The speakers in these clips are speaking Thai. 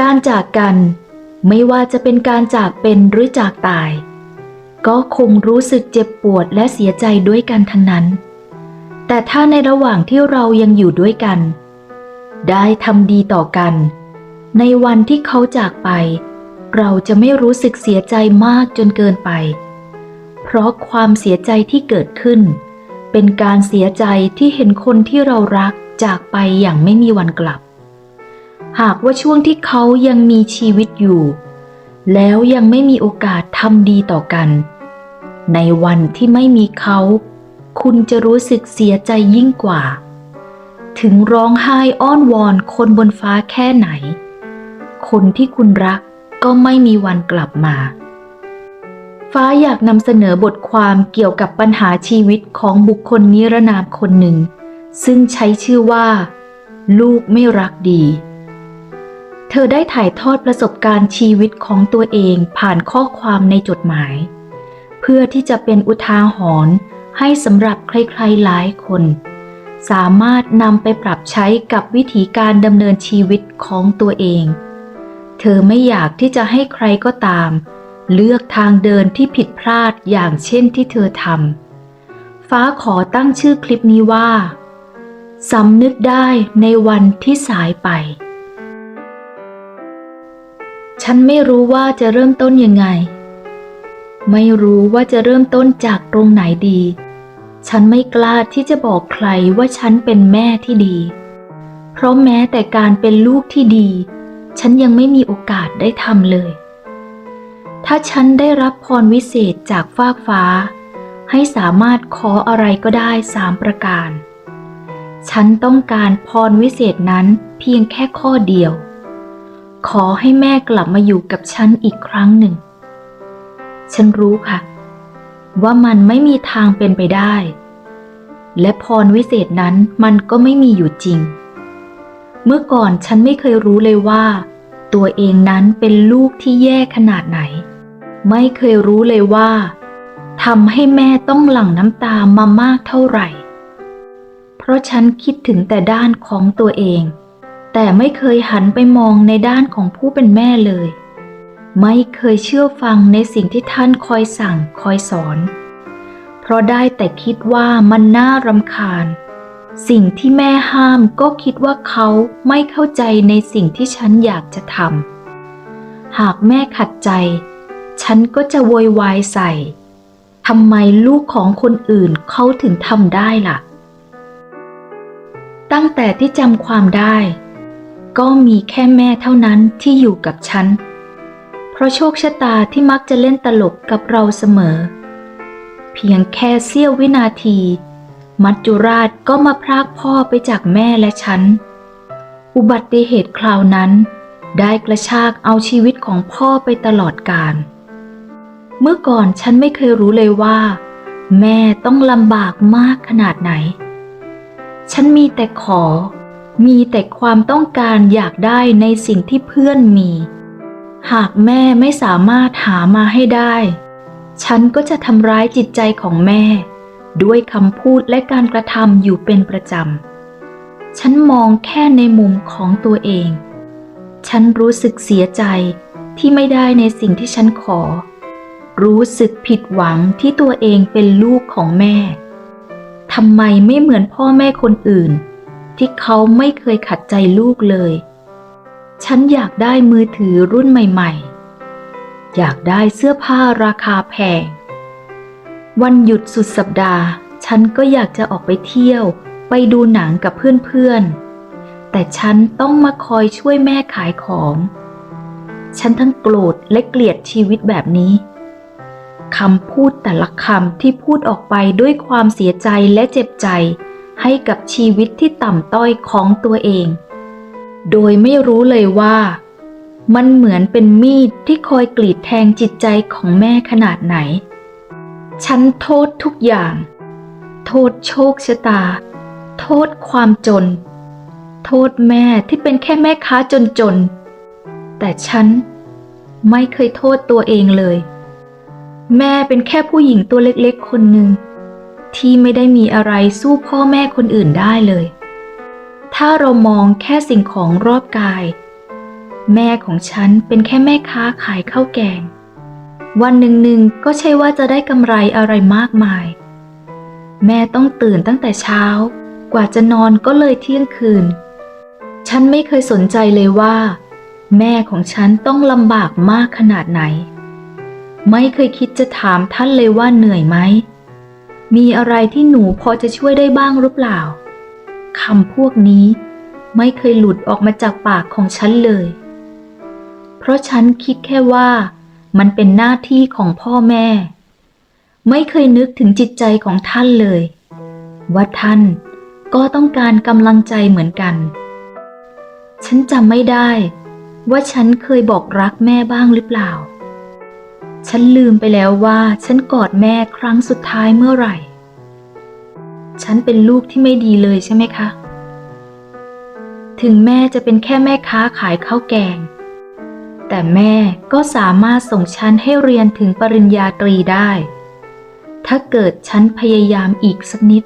การจากกัน ไม่ว่าจะเป็นการจากเป็นหรือจากตาย ก็คงรู้สึกเจ็บปวดและเสียใจด้วยกันทั้งนั้น แต่ถ้าในระหว่างที่เรายังอยู่ด้วยกัน ได้ทำดีต่อกัน ในวันที่เขาจากไป เราจะไม่รู้สึกเสียใจมากจนเกินไป เพราะความเสียใจที่เกิดขึ้น เป็นการเสียใจที่เห็นคนที่เรารักจากไปอย่างไม่มีวันกลับ หากว่าช่วงที่เขายังมีชีวิตอยู่ แล้วยังไม่มีโอกาสทำดีต่อกัน ในวันที่ไม่มีเขา คุณจะรู้สึกเสียใจยิ่งกว่า ถึงร้องไห้อ้อนวอนคนบนฟ้าแค่ไหน คนที่คุณรักก็ไม่มีวันกลับมา ฟ้าอยากนำเสนอบทความเกี่ยวกับปัญหาชีวิตของบุคคลนิรนามคนหนึ่ง ซึ่งใช้ชื่อว่า ลูกไม่รักดี ธอได้ถ่ายทอดประสบการณ์ชีวิตของตัวเองผ่านข้อความในจดหมาย เพื่อที่จะเป็นอุทาหรณ์ให้สำหรับใครๆหลายคน สามารถนำไปปรับใช้กับวิธีการดำเนินชีวิตของตัวเอง เธอไม่อยากที่จะให้ใครก็ตาม เลือกทางเดินที่ผิดพลาดอย่างเช่นที่เธอทำฟ้าขอตั้งชื่อคลิปนี้ว่าสำนึกได้ในวันที่สายไป ฉันไม่รู้ว่าจะเริ่มต้นยังไง ไม่รู้ว่าจะเริ่มต้นจากตรงไหนดี ฉันไม่กล้าที่จะบอกใครว่าฉันเป็นแม่ที่ดี เพราะแม้แต่การเป็นลูกที่ดี ฉันยังไม่มีโอกาสได้ทำเลย ถ้าฉันได้รับพรวิเศษจากฟากฟ้า ให้สามารถขออะไรก็ได้สามประการ ฉันต้องการพรวิเศษนั้นเพียงแค่ข้อเดียว ขอให้แม่กลับมาอยู่กับฉันอีกครั้งหนึ่ง ฉันรู้ค่ะ ว่ามันไม่มีทางเป็นไปได้ และพรวิเศษนั้นมันก็ไม่มีอยู่จริง เมื่อก่อนฉันไม่เคยรู้เลยว่า ตัวเองนั้นเป็นลูกที่แย่ขนาดไหน ไม่เคยรู้เลยว่าทำให้แม่ต้องหลั่งน้ำตามามากเท่าไหร่ เพราะฉันคิดถึงแต่ด้านของตัวเอง แต่ไม่เคยหันไปมองในด้านของผู้เป็นแม่เลย ไม่เคยเชื่อฟังในสิ่งที่ท่านคอยสั่งคอยสอน เพราะได้แต่คิดว่ามันน่ารำคาญ สิ่งที่แม่ห้ามก็คิดว่าเขาไม่เข้าใจในสิ่งที่ฉันอยากจะทำ หากแม่ขัดใจ ฉันก็จะโวยวายใส่ทำไมลูกของคนอื่นเขาถึงทำได้ล่ะ ตั้งแต่ที่จำความได้ ก็มีแค่แม่เท่านั้นที่อยู่กับฉัน เพราะโชคชะตาที่มักจะเล่นตลกกับเราเสมอ เพียงแค่เสี้ยววินาที มัจจุราชก็มาพรากพ่อไปจากแม่และฉัน อุบัติเหตุคราวนั้น ได้กระชากเอาชีวิตของพ่อไปตลอดกาลเมื่อก่อนฉันไม่เคยรู้เลยว่า แม่ต้องลำบากมากขนาดไหน ฉันมีแต่ขอ มีแต่ความต้องการอยากได้ในสิ่งที่เพื่อนมี หากแม่ไม่สามารถหามาให้ได้ ฉันก็จะทำร้ายจิตใจของแม่ ด้วยคำพูดและการกระทำอยู่เป็นประจำ ฉันมองแค่ในมุมของตัวเอง ฉันรู้สึกเสียใจที่ไม่ได้ในสิ่งที่ฉันขอ รู้สึกผิดหวังที่ตัวเองเป็นลูกของแม่ทำไมไม่เหมือนพ่อแม่คนอื่น ที่เขาไม่เคยขัดใจลูกเลย ฉันอยากได้มือถือรุ่นใหม่ ๆ อยากได้เสื้อผ้าราคาแพง วันหยุดสุดสัปดาห์ ฉันก็อยากจะออกไปเที่ยว ไปดูหนังกับเพื่อนๆ แต่ฉันต้องมาคอยช่วยแม่ขายของ ฉันทั้งโกรธและเกลียดชีวิตแบบนี้คำพูดแต่ละคำที่พูดออกไปด้วยความเสียใจและเจ็บใจ ให้กับชีวิตที่ต่ำต้อยของตัวเอง โดยไม่รู้เลยว่า มันเหมือนเป็นมีดที่คอยกรีดแทงจิตใจของแม่ขนาดไหน ฉันโทษทุกอย่าง โทษโชคชะตา โทษความจน โทษแม่ที่เป็นแค่แม่ค้าจนๆ แต่ฉันไม่เคยโทษตัวเองเลย แม่เป็นแค่ผู้หญิงตัวเล็กๆ คนหนึ่ง ที่ไม่ได้มีอะไรสู้พ่อแม่คนอื่นได้เลย ถ้าเรามองแค่สิ่งของรอบกาย แม่ของฉันเป็นแค่แม่ค้าขายข้าวแกง วันหนึ่งหนึ่งก็ใช่ว่าจะได้กำไรอะไรมากมาย แม่ต้องตื่นตั้งแต่เช้า กว่าจะนอนก็เลยเที่ยงคืน ฉันไม่เคยสนใจเลยว่า แม่ของฉันต้องลำบากมากขนาดไหน ไม่เคยคิดจะถามท่านเลยว่าเหนื่อยไหม มีอะไรที่หนูพอจะช่วยได้บ้างหรือเปล่าคำพวกนี้ไม่เคยหลุดออกมาจากปากของฉันเลย เพราะฉันคิดแค่ว่ามันเป็นหน้าที่ของพ่อแม่ ไม่เคยนึกถึงจิตใจของท่านเลย ว่าท่านก็ต้องการกำลังใจเหมือนกัน ฉันจำไม่ได้ว่าฉันเคยบอกรักแม่บ้างหรือเปล่า ฉันลืมไปแล้วว่าฉันกอดแม่ครั้งสุดท้ายเมื่อไหร่ ฉันเป็นลูกที่ไม่ดีเลยใช่ไหมคะ ถึงแม่จะเป็นแค่แม่ค้าขายข้าวแกง แต่แม่ก็สามารถส่งฉันให้เรียนถึงปริญญาตรีได้ ถ้าเกิดฉันพยายามอีกสักนิด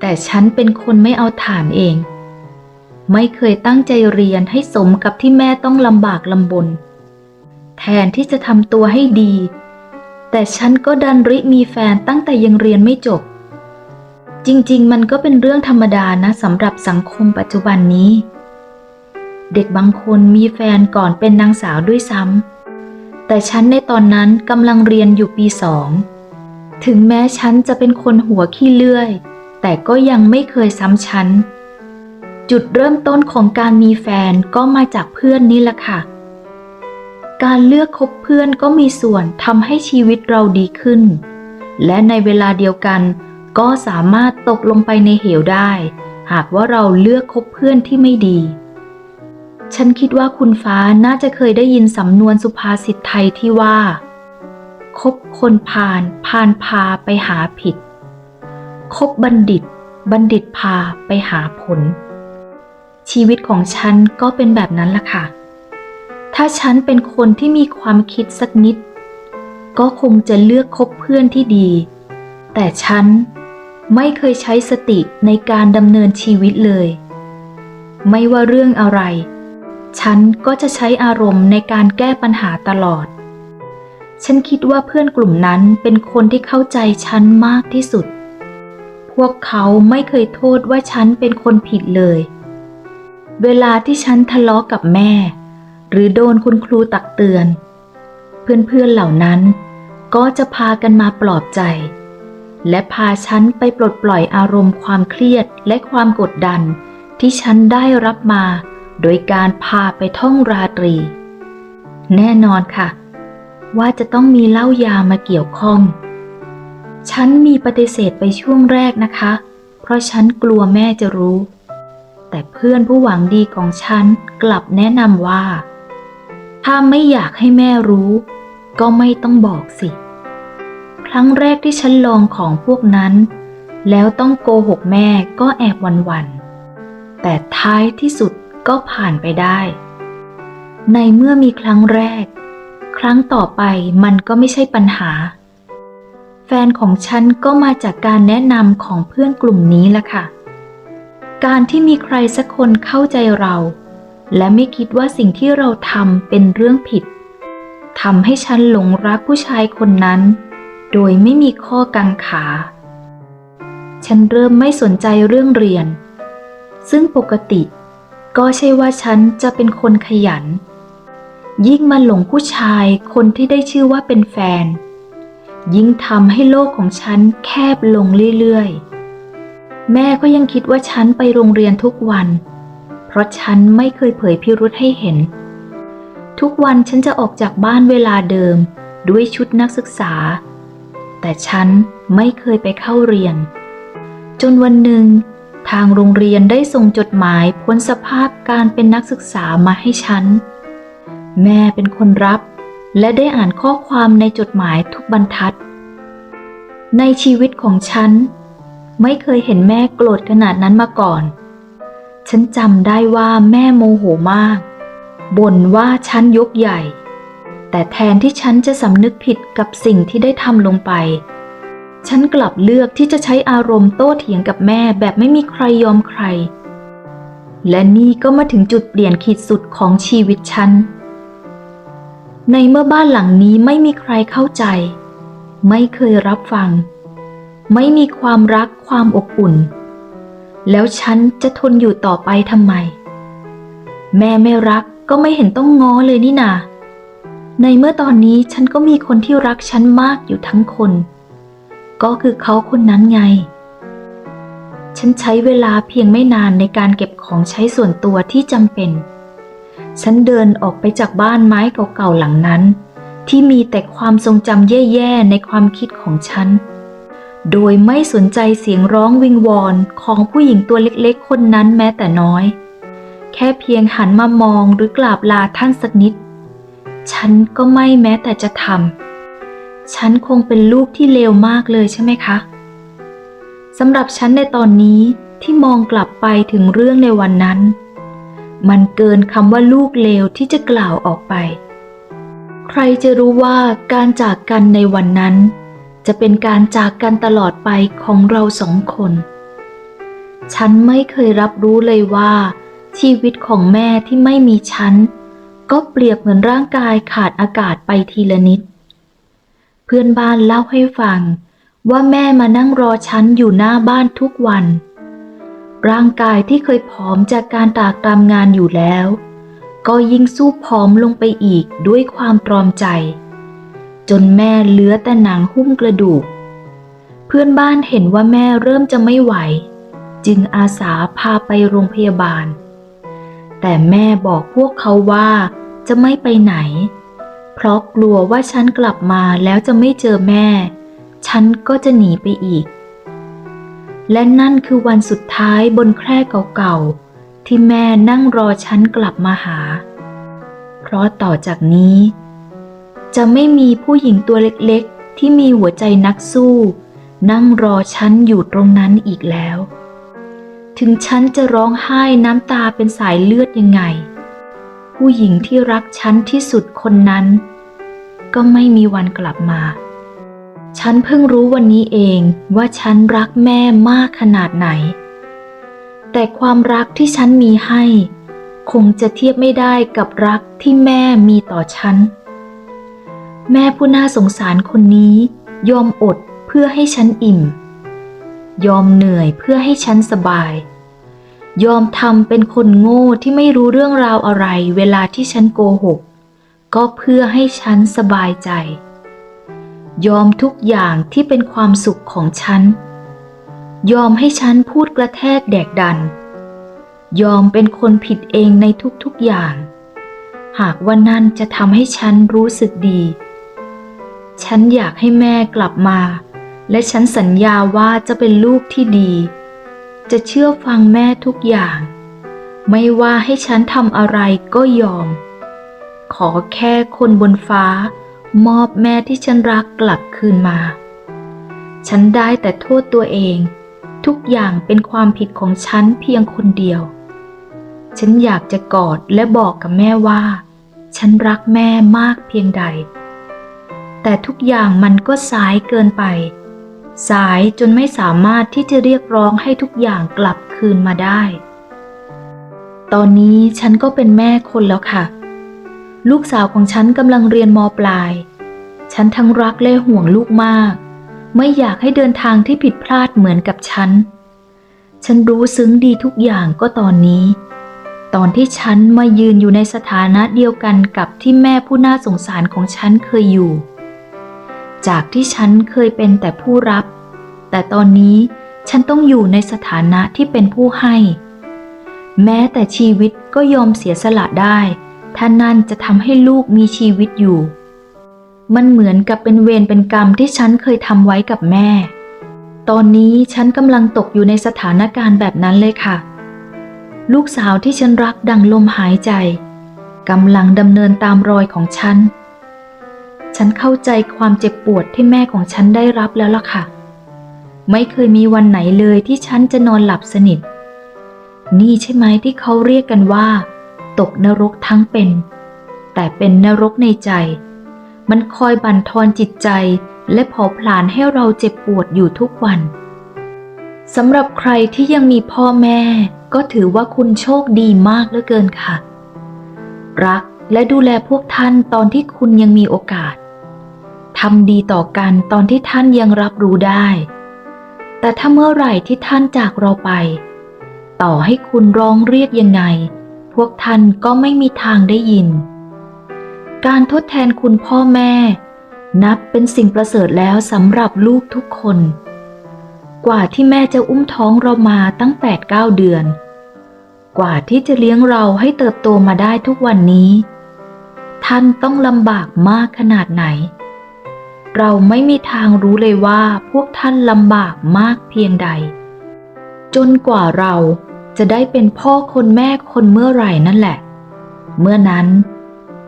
แต่ฉันเป็นคนไม่เอาฐานเอง ไม่เคยตั้งใจเรียนให้สมกับที่แม่ต้องลำบากลำบน แทนที่จะทำตัวให้ดี แต่ฉันก็ดันริมีแฟนตั้งแต่ยังเรียนไม่จบ จริงๆ มันก็เป็นเรื่องธรรมดานะสำหรับสังคมปัจจุบันนี้ เด็กบางคนมีแฟนก่อนเป็นนางสาวด้วยซ้ำแต่ฉันในตอนนั้นกำลังเรียนอยู่ปีสองถึงแม้ฉันจะเป็นคนหัวขี้เลื่อย แต่ก็ยังไม่เคยซ้ำฉัน จุดเริ่มต้นของการมีแฟนก็มาจากเพื่อนนี่แหละค่ะ การเลือกคบเพื่อนก็มีส่วนทำให้ชีวิตเราดีขึ้น และในเวลาเดียวกัน ก็สามารถตกลงไปในเหวได้ หากว่าเราเลือกคบเพื่อนที่ไม่ดี ฉันคิดว่าคุณฟ้าน่าจะเคยได้ยินสำนวนสุภาษิตไทยที่ว่า คบคนพาลพาลพาไปหาผิด คบบัณฑิต บัณฑิตพาไปหาผล ชีวิตของฉันก็เป็นแบบนั้นล่ะค่ะ ถ้าฉันเป็นคนที่มีความคิดสักนิด ก็คงจะเลือกคบเพื่อนที่ดี แต่ฉันไม่เคยใช้สติในการดำเนินชีวิตเลย ไม่ว่าเรื่องอะไร ฉันก็จะใช้อารมณ์ในการแก้ปัญหาตลอด ฉันคิดว่าเพื่อนกลุ่มนั้นเป็นคนที่เข้าใจฉันมากที่สุด พวกเขาไม่เคยโทษว่าฉันเป็นคนผิดเลย เวลาที่ฉันทะเลาะกับแม่ หรือโดนคุณครูตักเตือน เพื่อนๆเหล่านั้น ก็จะพากันมาปลอบใจ และพาฉันไปปลดปล่อยอารมณ์ความเครียดและความกดดัน ที่ฉันได้รับมา โดยการพาไปท่องราตรี แน่นอนค่ะ ว่าจะต้องมีเหล้ายามาเกี่ยวข้อง ฉันมีปฏิเสธไปช่วงแรกนะคะ เพราะฉันกลัวแม่จะรู้แต่เพื่อนผู้หวังดีของฉันกลับแนะนำว่า ถ้าไม่อยากให้แม่รู้ ก็ไม่ต้องบอกสิ ครั้งแรกที่ฉันลองของพวกนั้น แล้วต้องโกหกแม่ก็แอบหวันๆแต่ท้ายที่สุดก็ผ่านไปได้ ในเมื่อมีครั้งแรก ครั้งต่อไปมันก็ไม่ใช่ปัญหา แฟนของฉันก็มาจากการแนะนำของเพื่อนกลุ่มนี้ละค่ะ การที่มีใครสักคนเข้าใจเรา และไม่คิดว่าสิ่งที่เราทำเป็นเรื่องผิดทำให้ฉันหลงรักผู้ชายคนนั้น โดยไม่มีข้อกังขา ฉันเริ่มไม่สนใจเรื่องเรียน ซึ่งปกติ ก็ใช่ว่าฉันจะเป็นคนขยัน ยิ่งมาหลงผู้ชายคนที่ได้ชื่อว่าเป็นแฟน ยิ่งทำให้โลกของฉันแคบลงเรื่อยๆ แม่ก็ยังคิดว่าฉันไปโรงเรียนทุกวันเพราะฉันไม่เคยเผยพิรุธให้เห็น ทุกวันฉันจะออกจากบ้านเวลาเดิมด้วยชุดนักศึกษา แต่ฉันไม่เคยไปเข้าเรียน จนวันหนึ่ง ทางโรงเรียนได้ส่งจดหมายพ้นสภาพการเป็นนักศึกษามาให้ฉัน แม่เป็นคนรับ และได้อ่านข้อความในจดหมายทุกบรรทัด ในชีวิตของฉัน ไม่เคยเห็นแม่โกรธขนาดนั้นมาก่อน ฉันจำได้ว่าแม่โมโหมากบ่นว่าฉันยกใหญ่ แต่แทนที่ฉันจะสำนึกผิดกับสิ่งที่ได้ทำลงไป ฉันกลับเลือกที่จะใช้อารมณ์โต้เถียงกับแม่แบบไม่มีใครยอมใคร และนี่ก็มาถึงจุดเปลี่ยนขีดสุดของชีวิตฉัน ในเมื่อบ้านหลังนี้ไม่มีใครเข้าใจ ไม่เคยรับฟัง ไม่มีความรักความอบอุ่น แล้วฉันจะทนอยู่ต่อไปทำไม แม่ไม่รักก็ไม่เห็นต้องง้อเลยนี่นา ในเมื่อตอนนี้ฉันก็มีคนที่รักฉันมากอยู่ทั้งคน ก็คือเขาคนนั้นไง ฉันใช้เวลาเพียงไม่นานในการเก็บของใช้ส่วนตัวที่จำเป็น ฉันเดินออกไปจากบ้านไม้เก่าๆหลังนั้น ที่มีแต่ความทรงจำแย่ๆในความคิดของฉัน โดยไม่สนใจเสียงร้องวิงวอนของผู้หญิงตัวเล็กๆ คนนั้นแม้แต่น้อย แค่เพียงหันมามองหรือกราบลาท่านสักนิด ฉันก็ไม่แม้แต่จะทำ ฉันคงเป็นลูกที่เลวมากเลยใช่ไหมคะ สำหรับฉันในตอนนี้ที่มองกลับไปถึงเรื่องในวันนั้น มันเกินคำว่าลูกเลวที่จะกล่าวออกไป ใครจะรู้ว่าการจากกันในวันนั้น จะเป็นการจากกันตลอดไปของเราสองคน ฉันไม่เคยรับรู้เลยว่า ชีวิตของแม่ที่ไม่มีฉัน ก็เปรียบเหมือนร่างกายขาดอากาศไปทีละนิด เพื่อนบ้านเล่าให้ฟัง ว่าแม่มานั่งรอฉันอยู่หน้าบ้านทุกวัน ร่างกายที่เคยผอมจากการตากตามงานอยู่แล้ว ก็ยิ่งสู้ผอมลงไปอีกด้วยความตรอมใจ จนแม่เหลือแต่หนังหุ้มกระดูก เพื่อนบ้านเห็นว่าแม่เริ่มจะไม่ไหว จึงอาสาพาไปโรงพยาบาล แต่แม่บอกพวกเขาว่าจะไม่ไปไหน เพราะกลัวว่าฉันกลับมาแล้วจะไม่เจอแม่ ฉันก็จะหนีไปอีก และนั่นคือวันสุดท้ายบนแคร่เก่าๆที่แม่นั่งรอฉันกลับมาหา เพราะต่อจากนี้ จะไม่มีผู้หญิงตัวเล็กๆ ที่มีหัวใจนักสู้ นั่งรอฉันอยู่ตรงนั้นอีกแล้ว ถึงฉันจะร้องไห้น้ำตาเป็นสายเลือดยังไง ผู้หญิงที่รักฉันที่สุดคนนั้น ก็ไม่มีวันกลับมา ฉันเพิ่งรู้วันนี้เองว่าฉันรักแม่มากขนาดไหน แต่ความรักที่ฉันมีให้ คงจะเทียบไม่ได้กับรักที่แม่มีต่อฉัน แม่ผู้น่าสงสารคนนี้ยอมอดเพื่อให้ฉันอิ่ม ยอมเหนื่อยเพื่อให้ฉันสบาย ยอมทำเป็นคนโง่ที่ไม่รู้เรื่องราวอะไร เวลาที่ฉันโกหก ก็เพื่อให้ฉันสบายใจ ยอมทุกอย่างที่เป็นความสุขของฉัน ยอมให้ฉันพูดกระแทกแดกดัน ยอมเป็นคนผิดเองในทุกๆอย่างหากว่านั่นจะทำให้ฉันรู้สึกดี ฉันอยากให้แม่กลับมา และฉันสัญญาว่าจะเป็นลูกที่ดี จะเชื่อฟังแม่ทุกอย่าง ไม่ว่าให้ฉันทำอะไรก็ยอม ขอแค่คนบนฟ้า มอบแม่ที่ฉันรักกลับคืนมา ฉันได้แต่โทษตัวเอง ทุกอย่างเป็นความผิดของฉันเพียงคนเดียว ฉันอยากจะกอดและบอกกับแม่ว่า ฉันรักแม่มากเพียงใด แต่ทุกอย่างมันก็สายเกินไป สายจนไม่สามารถที่จะเรียกร้องให้ทุกอย่างกลับคืนมาได้ ตอนนี้ฉันก็เป็นแม่คนแล้วค่ะ ลูกสาวของฉันกำลังเรียนมปลาย ฉันทั้งรักและห่วงลูกมาก ไม่อยากให้เดินทางที่ผิดพลาดเหมือนกับฉัน ฉันรู้ซึ้งดีทุกอย่างก็ตอนนี้ตอนที่ฉันมายืนอยู่ในสถานะเดียวกันกับที่แม่ผู้น่าสงสารของฉันเคยอยู่ จากที่ฉันเคยเป็นแต่ผู้รับ แต่ตอนนี้ฉันต้องอยู่ในสถานะที่เป็นผู้ให้ แม้แต่ชีวิตก็ยอมเสียสละได้ถ้านั่นจะทำให้ลูกมีชีวิตอยู่ มันเหมือนกับเป็นเวรเป็นกรรมที่ฉันเคยทำไว้กับแม่ ตอนนี้ฉันกำลังตกอยู่ในสถานการณ์แบบนั้นเลยค่ะ ลูกสาวที่ฉันรักดังลมหายใจกำลังดำเนินตามรอยของฉัน ฉันเข้าใจความเจ็บปวดที่แม่ของฉันได้รับแล้วล่ะค่ะ ไม่เคยมีวันไหนเลยที่ฉันจะนอนหลับสนิท นี่ใช่ไหมที่เขาเรียกกันว่า ตกนรกทั้งเป็น แต่เป็นนรกในใจ มันคอยบั่นทอนจิตใจและเผาผลาญให้เราเจ็บปวดอยู่ทุกวันสำหรับใครที่ยังมีพ่อแม่ ก็ถือว่าคุณโชคดีมากเหลือเกินค่ะ รักและดูแลพวกท่านตอนที่คุณยังมีโอกาส ทำดีต่อกันตอนที่ท่านยังรับรู้ได้ แต่ถ้าเมื่อไหร่ที่ท่านจากเราไป ต่อให้คุณร้องเรียกยังไง พวกท่านก็ไม่มีทางได้ยิน การทดแทนคุณพ่อแม่ นับเป็นสิ่งประเสริฐแล้วสำหรับลูกทุกคน กว่าที่แม่จะอุ้มท้องเรามาตั้ง8-9เดือน กว่าที่จะเลี้ยงเราให้เติบโตมาได้ทุกวันนี้ ท่านต้องลำบากมากขนาดไหน เราไม่มีทางรู้เลยว่าพวกท่านลำบากมากเพียงใด จนกว่าเราจะได้เป็นพ่อคนแม่คนเมื่อไหร่นั่นแหละ เมื่อนั้น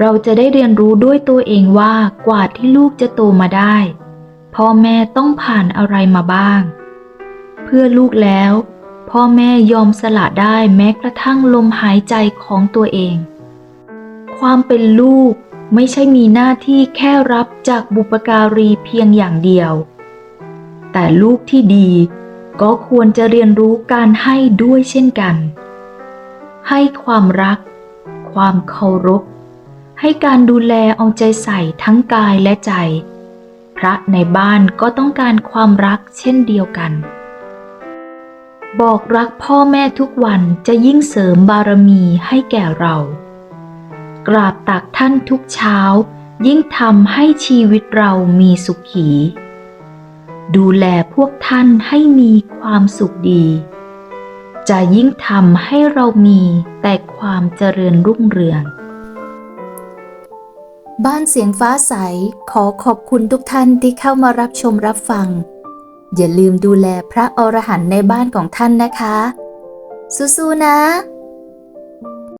เราจะได้เรียนรู้ด้วยตัวเองว่ากว่าที่ลูกจะโตมาได้ พ่อแม่ต้องผ่านอะไรมาบ้าง เพื่อลูกแล้ว พ่อแม่ยอมสละได้แม้กระทั่งลมหายใจของตัวเอง ความเป็นลูก ไม่ใช่มีหน้าที่แค่รับจากบุปการีเพียงอย่างเดียว แต่ลูกที่ดีก็ควรจะเรียนรู้การให้ด้วยเช่นกัน ให้ความรัก ความเคารพ ให้การดูแลเอาใจใส่ทั้งกายและใจ พระในบ้านก็ต้องการความรักเช่นเดียวกัน บอกรักพ่อแม่ทุกวันจะยิ่งเสริมบารมีให้แก่เรา กราบตักท่านทุกเช้า ยิ่งทำให้ชีวิตเรามีสุขี ดูแลพวกท่านให้มีความสุขดี จะยิ่งทำให้เรามีแต่ความเจริญรุ่งเรือง บ้านเสียงฟ้าใสขอขอบคุณทุกท่านที่เข้ามารับชมรับฟัง อย่าลืมดูแลพระอรหันต์ในบ้านของท่านนะคะ สู้ๆนะ